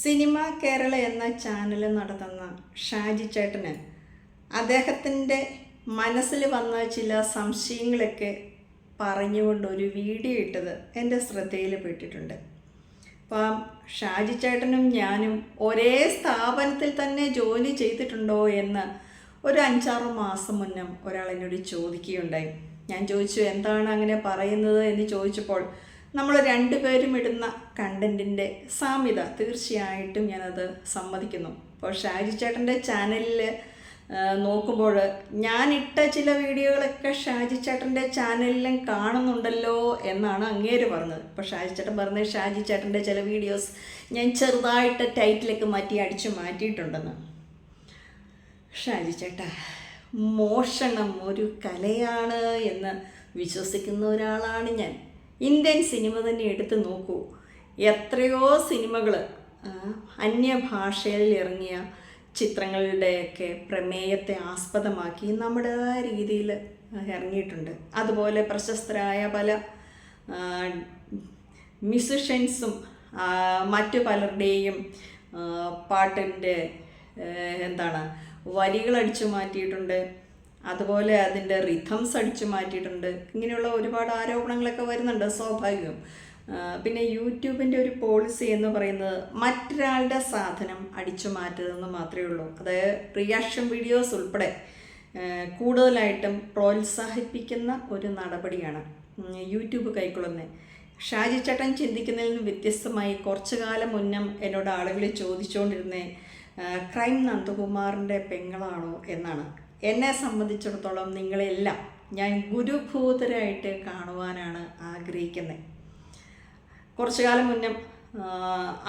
Cinema Kerala എന്ന channel നടത്തുന്ന ഷാജി ചേട്ടന് അദ്ദേഹത്തിന്റെ മനസ്സിൽ വന്ന ചില സംശയങ്ങളൊക്കെ പറഞ്ഞുകൊണ്ട് ഒരു വീഡിയോ ഇട്ടത് എന്റെ ശ്രദ്ധയിൽ പെട്ടിട്ടുണ്ട്. അപ്പം ഷാജി ചേട്ടനും ഞാനും ഒരേ സ്ഥാപനത്തിൽ തന്നെ ജോലി ചെയ്തിട്ടുണ്ടോ എന്ന് ഒരു അഞ്ചാറ് മാസം മുന്നേ ഒരാൾ എന്നോട് ചോദിക്കുകയുണ്ടായി. ഞാൻ ചോദിച്ചു എന്താണ് അങ്ങനെ പറയുന്നത്? എന്ന് ചോദിച്ചപ്പോൾ നമ്മൾ രണ്ടുപേരും ഇടുന്ന കണ്ടന്റിന്റെ സാമ്യത തീർച്ചയായിട്ടും ഞാനത് സമ്മതിക്കുന്നു. അപ്പോൾ ഷാജി ചേട്ടന്റെ ചാനലിൽ നോക്കുമ്പോൾ ഞാനിട്ട ചില വീഡിയോകളൊക്കെ ഷാജി ചേട്ടന്റെ ചാനലിലും കാണുന്നുണ്ടല്ലോ എന്നാണ് അങ്ങേര് പറഞ്ഞത്. ഇപ്പോൾ ഷാജി ചേട്ടൻ പറഞ്ഞത് ഷാജി ചേട്ടന്റെ ചില വീഡിയോസ് ഞാൻ ചെറുതായിട്ട് ടൈറ്റിലൊക്കെ മാറ്റി അടിച്ചു മാറ്റിയിട്ടുണ്ടെന്ന്. ഷാജി ചേട്ടാ മോഷണം ഒരു കലയാണ് എന്ന് വിശ്വസിക്കുന്ന ഒരാളാണ് ഞാൻ. ഇന്ത്യൻ സിനിമ തന്നെ എടുത്ത് നോക്കൂ. എത്രയോ സിനിമകൾ അന്യഭാഷയിൽ ഇറങ്ങിയ ചിത്രങ്ങളുടെയൊക്കെ പ്രമേയത്തെ ആസ്പദമാക്കി നമ്മുടേതായ രീതിയിൽ ഇറങ്ങിയിട്ടുണ്ട്. അതുപോലെ പ്രശസ്തരായ പല മ്യൂസിഷ്യൻസും മറ്റു പലരുടെയും പാട്ടിന്റെ എന്താണ് വരികളടിച്ചു മാറ്റിയിട്ടുണ്ട്. അതുപോലെ അതിന്റെ റിഥംസ് അടിച്ചു മാറ്റിയിട്ടുണ്ട്. ഇങ്ങനെയുള്ള ഒരുപാട് ആരോപണങ്ങളൊക്കെ വരുന്നുണ്ട് സ്വാഭാവികം. പിന്നെ യൂട്യൂബിന്റെ ഒരു പോളിസി എന്ന് പറയുന്നത് മറ്റൊരാളുടെ സാധനം അടിച്ചു മാറ്റരുതെന്ന് മാത്രമേ ഉള്ളൂ. അതായത് റിയാക്ഷൻ വീഡിയോസ് ഉൾപ്പെടെ കൂടുതലായിട്ടും പ്രോത്സാഹിപ്പിക്കുന്ന ഒരു നടപടിയാണ് യൂട്യൂബ് കൈക്കൊള്ളുന്നത്. ഷാജി ചേട്ടൻ ചിന്തിക്കുന്നതിൽ നിന്ന് വ്യത്യസ്തമായി കുറച്ചു കാലം മുന്നം എന്നോട് ആളുകൾ ചോദിച്ചുകൊണ്ടിരുന്നേ ക്രൈം നന്ദകുമാറിന്റെ പെങ്ങളാണോ എന്നാണ്. എന്നെ സംബന്ധിച്ചിടത്തോളം നിങ്ങളെല്ലാം ഞാൻ ഗുരുഭൂതരായിട്ട് കാണുവാനാണ് ആഗ്രഹിക്കുന്നത്. കുറച്ചു കാലം മുന്നേ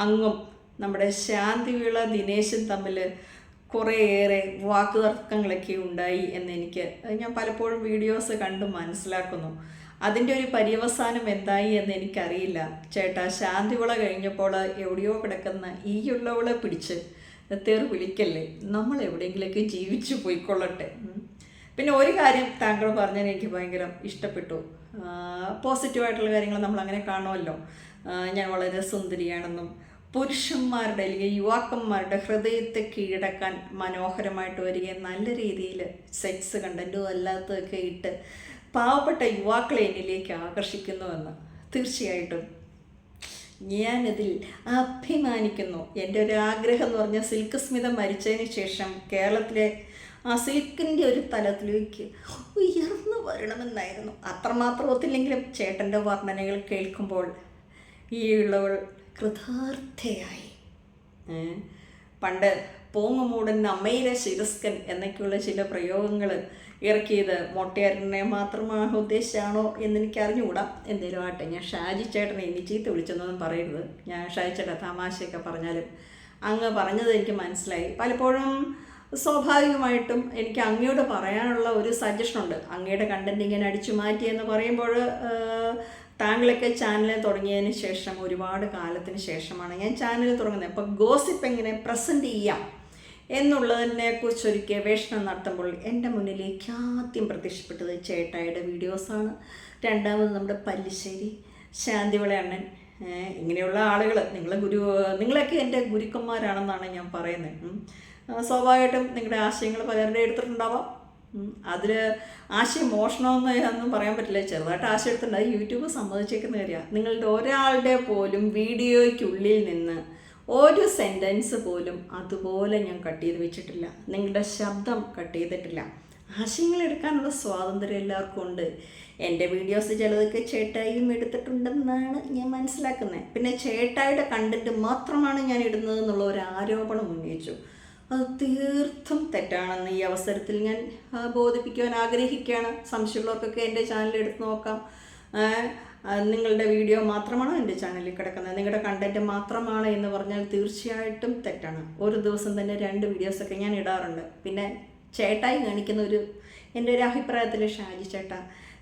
അങ്ങും നമ്മുടെ ശാന്തിവിള ദിനേശും തമ്മിൽ കുറേയേറെ വാക്കുതർക്കങ്ങളൊക്കെ ഉണ്ടായി എന്നെനിക്ക് ഞാൻ പലപ്പോഴും വീഡിയോസ് കണ്ട് മനസ്സിലാക്കുന്നു. അതിന്റെ ഒരു പര്യവസാനം എന്തായി എന്ന് എനിക്കറിയില്ല. ചേട്ടാ ശാന്തിവിള കഴിഞ്ഞപ്പോൾ എവിടെയോ കിടക്കുന്ന ഈയുള്ളവളെ പിടിച്ച് തെറി വിളിക്കല്ലേ? നമ്മൾ എവിടെയെങ്കിലൊക്കെ ജീവിച്ചു പോയിക്കൊള്ളട്ടെ. പിന്നെ ഒരു കാര്യം താങ്കൾ പറഞ്ഞാൽ എനിക്ക് ഭയങ്കര ഇഷ്ടപ്പെട്ടു. പോസിറ്റീവായിട്ടുള്ള കാര്യങ്ങൾ നമ്മൾ അങ്ങനെ കാണുമല്ലോ ഞാൻ വളരെ സുന്ദരിയാണെന്നും പുരുഷന്മാരുടെ അല്ലെങ്കിൽ യുവാക്കന്മാരുടെ ഹൃദയത്തെ കീഴടക്കാൻ മനോഹരമായിട്ട് വരികയും നല്ല രീതിയിൽ സെക്സ് കണ്ടന്റും അല്ലാത്തതൊക്കെ ഇട്ട് പാവപ്പെട്ട യുവാക്കളെ എന്നിലേക്ക് ആകർഷിക്കുന്നുവെന്ന് തീർച്ചയായിട്ടും ഞാനതിൽ അഭിമാനിക്കുന്നു. എന്റെ ഒരു ആഗ്രഹം എന്ന് പറഞ്ഞാൽ സിൽക്ക് സ്മിത മരിച്ചതിന് ശേഷം കേരളത്തിലെ ആ സിൽക്കിന്റെ ഒരു തലത്തിലേക്ക് ഉയർന്നു വരണമെന്നായിരുന്നു. അത്രമാത്രം ഒത്തില്ലെങ്കിലും ചേട്ടന്റെ വർണനകൾ കേൾക്കുമ്പോൾ ഈ ഉള്ളവൾ കൃതാർത്ഥയായി. പണ്ട് പോങ്ങുമൂടൻ അമ്മയിലെ ശിരസ്കൻ എന്നൊക്കെയുള്ള ചില പ്രയോഗങ്ങൾ ഇറക്കിയത് മൊട്ടയാരനെ മാത്രമാണ് ഉദ്ദേശിച്ചാണോ എന്നെനിക്ക് അറിഞ്ഞുകൂടാ എന്തേലും ആട്ടെ ഞാൻ ഷാജി ചേട്ടനെ ഇനി ചീത്ത വിളിച്ചെന്നൊന്നും പറയരുത്. ഞാൻ ഷാജി ചേട്ടൻ തമാശയൊക്കെ പറഞ്ഞാലും അങ്ങ് പറഞ്ഞത് എനിക്ക് മനസ്സിലായി. പലപ്പോഴും സ്വാഭാവികമായിട്ടും എനിക്ക് അങ്ങയോട് പറയാനുള്ള ഒരു സജഷനുണ്ട് അങ്ങയുടെ കണ്ടന്റ് ഇങ്ങനെ അടിച്ചു മാറ്റി എന്ന് പറയുമ്പോൾ താങ്കളൊക്കെ ചാനൽ തുടങ്ങിയതിന് ശേഷം ഒരുപാട് കാലത്തിന് ശേഷമാണ് ഞാൻ ചാനൽ തുടങ്ങുന്നത്. അപ്പോൾ ഗോസിപ്പ് എങ്ങനെ പ്രസന്റ് ചെയ്യാം? എന്നുള്ളതിനെ കുറിച്ച് ഒരു ഗവേഷണം നടത്തുമ്പോൾ എന്റെ മുന്നിലേക്ക് ആദ്യം പ്രത്യക്ഷപ്പെട്ടത് ചേട്ടായുടെ വീഡിയോസാണ്. രണ്ടാമത് നമ്മുടെ പല്ലിശ്ശേരി ശാന്തിവിള അണ്ണൻ ഇങ്ങനെയുള്ള ആളുകൾ നിങ്ങൾ ഗുരു നിങ്ങളൊക്കെ എന്റെ ഗുരുക്കന്മാരാണെന്നാണ് ഞാൻ പറയുന്നത്. സ്വാഭാവികമായിട്ടും നിങ്ങളുടെ ആശയങ്ങൾ പലരുടെ എടുത്തിട്ടുണ്ടാവാം. അതിൽ ആശയം മോഷണമെന്ന് ഒന്നും പറയാൻ പറ്റില്ല. ചെറുതായിട്ട് ആശയം എടുത്തിട്ടുണ്ട് യൂട്യൂബ് സമ്മതിച്ചേക്കുന്ന കാര്യമാണ്. നിങ്ങളുടെ ഒരാളുടെ പോലും വീഡിയോയ്ക്കുള്ളിൽ നിന്ന് ഒരു സെന്റൻസ് പോലും അതുപോലെ ഞാൻ കട്ട് ചെയ്ത് വെച്ചിട്ടില്ല. നിങ്ങളുടെ ശബ്ദം കട്ട് ചെയ്തിട്ടില്ല. ആശയങ്ങൾ എടുക്കാനുള്ള സ്വാതന്ത്ര്യം എല്ലാവർക്കും ഉണ്ട്. എന്റെ വീഡിയോസ് ചിലതൊക്കെ ചേട്ടായും എടുത്തിട്ടുണ്ടെന്നാണ് ഞാൻ മനസ്സിലാക്കുന്നത്. പിന്നെ ചേട്ടായുടെ കണ്ടന്റ് മാത്രമാണ് ഞാൻ ഇടുന്നത് എന്നുള്ള ഒരു ആരോപണം ഉന്നയിച്ചു. അത് തീർത്തും തെറ്റാണെന്ന് ഈ അവസരത്തിൽ ഞാൻ ബോധിപ്പിക്കുവാൻ ആഗ്രഹിക്കുകയാണ്. സംശയമുള്ളവർക്കൊക്കെ എന്റെ ചാനൽ എടുത്ത് നോക്കാം. നിങ്ങളുടെ വീഡിയോ മാത്രമാണോ എന്റെ ചാനലിൽ കിടക്കുന്നത്? നിങ്ങളുടെ കണ്ടന്റ് മാത്രമാണ് എന്ന് പറഞ്ഞാൽ തീർച്ചയായിട്ടും തെറ്റാണ്. ഒരു ദിവസം തന്നെ രണ്ട് വീഡിയോസൊക്കെ ഞാൻ ഇടാറുണ്ട്. പിന്നെ ചേട്ടായി കാണിക്കുന്ന ഒരു എന്റെ ഒരു അഭിപ്രായത്തിൽ ഷാജി ചേട്ടാ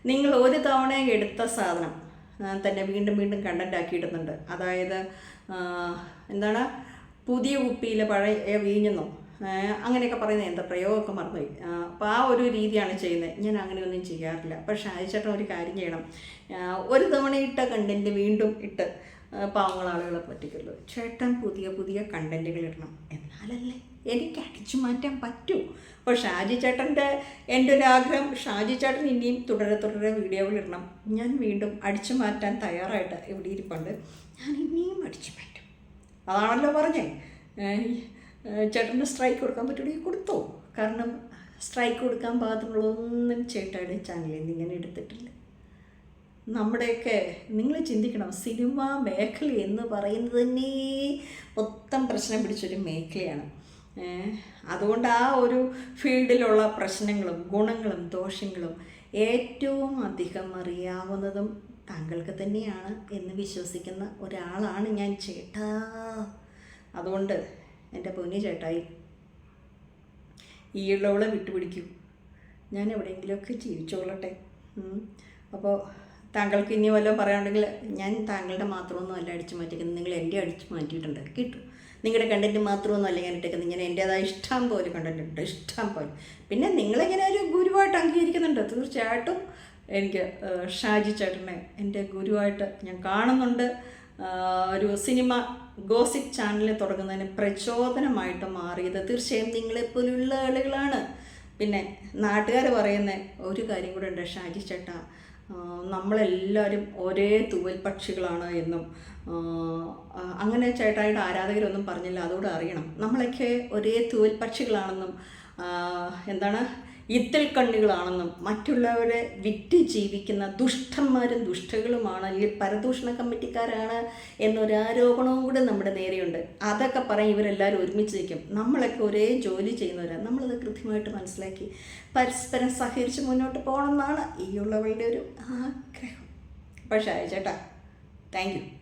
നിങ്ങൾ ഒരു തവണ എടുത്ത സാധനം തന്നെ വീണ്ടും വീണ്ടും കണ്ടന്റ് ആക്കിയിടുന്നുണ്ട് അതായത് എന്താണ് പുതിയ കുപ്പിയിൽ പഴയ വീഞ്ഞെന്നോ അങ്ങനെയൊക്കെ പറയുന്നത് എന്താ പ്രയോഗമൊക്കെ മറന്നുപോയി. അപ്പോൾ ആ ഒരു രീതിയാണ് ചെയ്യുന്നത്. ഞാൻ അങ്ങനെയൊന്നും ചെയ്യാറില്ല. പക്ഷേ അയച്ചേട്ടൻ ഒരു കാര്യം ചെയ്യണം. ഒരു തവണ ഇട്ട കണ്ടന്റ് വീണ്ടും ഇട്ട് പാവങ്ങൾ ആളുകളെ പറ്റിക്കുള്ളൂ ചേട്ടൻ പുതിയ പുതിയ കണ്ടന്റുകൾ ഇടണം. എന്നാലല്ലേ എനിക്ക് അടിച്ചു മാറ്റാൻ പറ്റൂ. അപ്പോൾ ഷാജി ചേട്ടന്റെ എന്റെ ഒരു ആഗ്രഹം ഷാജി ചേട്ടൻ ഇനിയും തുടരെ തുടരെ വീഡിയോകൾ ഇടണം. ഞാൻ വീണ്ടും അടിച്ചു മാറ്റാൻ തയ്യാറായിട്ട് ഇവിടെ ഇരിപ്പുണ്ട്. ഞാൻ ഇനിയും അടിച്ചു മാറ്റും. അതാണല്ലോ പറഞ്ഞേ. ചേട്ടന് സ്ട്രൈക്ക് കൊടുക്കാൻ പറ്റുകയാണെങ്കിൽ കൊടുത്തോ. കാരണം സ്ട്രൈക്ക് കൊടുക്കാൻ പാകത്തിനുള്ളതൊന്നും ചേട്ടായുടെ ചാനലിൽ നിന്ന് ഇങ്ങനെ എടുത്തിട്ടില്ല. നമ്മുടെയൊക്കെ നിങ്ങൾ ചിന്തിക്കണം സിനിമ മേഖല എന്ന് പറയുന്നത് തന്നെ മൊത്തം പ്രശ്നം പിടിച്ചൊരു മേഖലയാണ്. അതുകൊണ്ട് ആ ഒരു ഫീൽഡിലുള്ള പ്രശ്നങ്ങളും ഗുണങ്ങളും ദോഷങ്ങളും ഏറ്റവും അധികം അറിയാവുന്നതും താങ്കൾക്ക് തന്നെയാണ് എന്ന് വിശ്വസിക്കുന്ന ഒരാളാണ് ഞാൻ ചേട്ടാ. അതുകൊണ്ട് എന്റെ പൊന്നി ചേട്ടായി. ഈയുള്ളവളെ വിട്ടുപിടിക്കൂ. ഞാൻ എവിടെയെങ്കിലുമൊക്കെ ജീവിച്ചോളട്ടെ. അപ്പോൾ താങ്കൾക്ക് ഇനി വല്ലതും പറയാനുണ്ടെങ്കിൽ ഞാൻ താങ്കളുടെ മാത്രമൊന്നും അല്ല അടിച്ചു മാറ്റിക്കുന്നത് നിങ്ങൾ എന്റെ അടിച്ചു മാറ്റിയിട്ടുണ്ട്. കിട്ടും. നിങ്ങളുടെ കണ്ടന്റ് മാത്രമൊന്നും അല്ല ഞാൻ ഇട്ടേക്കുന്നത്. ഞാൻ എന്റേതായ ഇഷ്ടം പോലെ കണ്ടന്റ് ഉണ്ട്. ഇഷ്ടം പോലെ. പിന്നെ നിങ്ങളിങ്ങനെ ഒരു ഗുരുവായിട്ട് അംഗീകരിക്കുന്നുണ്ട്. തീർച്ചയായിട്ടും എനിക്ക് ഷാജി ചേട്ടനെ എന്റെ ഗുരുവായിട്ട് ഞാൻ കാണുന്നുണ്ട്. ഒരു സിനിമ ഗോസിപ്പ് ചാനൽ തുടങ്ങുന്നതിന് പ്രചോദനമായിട്ട് മാറിയത്. തീർച്ചയായും നിങ്ങളെപ്പോലുള്ള ആളുകളാണ്. പിന്നെ നാട്ടുകാർ പറയുന്ന ഒരു കാര്യം കൂടെ ഉണ്ട് ഷാജി ചേട്ടാ. നമ്മളെല്ലാവരും ഒരേ തൂവൽ പക്ഷികളാണ് എന്നും അങ്ങനെ ചേട്ടായുടെ ആരാധകരൊന്നും പറഞ്ഞില്ല അതുകൂടെ അറിയണം. നമ്മളൊക്കെ ഒരേ തൂവൽ പക്ഷികളാണെന്നും എന്താണ് ഇത്തിൽ കണ്ണികളാണെന്നും മറ്റുള്ളവരെ വിറ്റ് ജീവിക്കുന്ന ദുഷ്ടന്മാരും ദുഷ്ടകളുമാണ് അല്ലെങ്കിൽ പരദൂഷണ കമ്മിറ്റിക്കാരാണ് എന്നൊരാരോപണവും കൂടെ നമ്മുടെ നേരെയുണ്ട്. അതൊക്കെ പറയും ഇവരെല്ലാവരും ഒരുമിച്ച് നിൽക്കും. നമ്മളൊക്കെ ഒരേ ജോലി ചെയ്യുന്നവരാണ് നമ്മളത് കൃത്യമായിട്ട് മനസ്സിലാക്കി പരസ്പരം സഹകരിച്ച് മുന്നോട്ട് പോകണം എന്നാണ് ഈ ഉള്ളവളുടെ ഒരു ആഗ്രഹം. പക്ഷേ ചേട്ടാ താങ്ക് യു.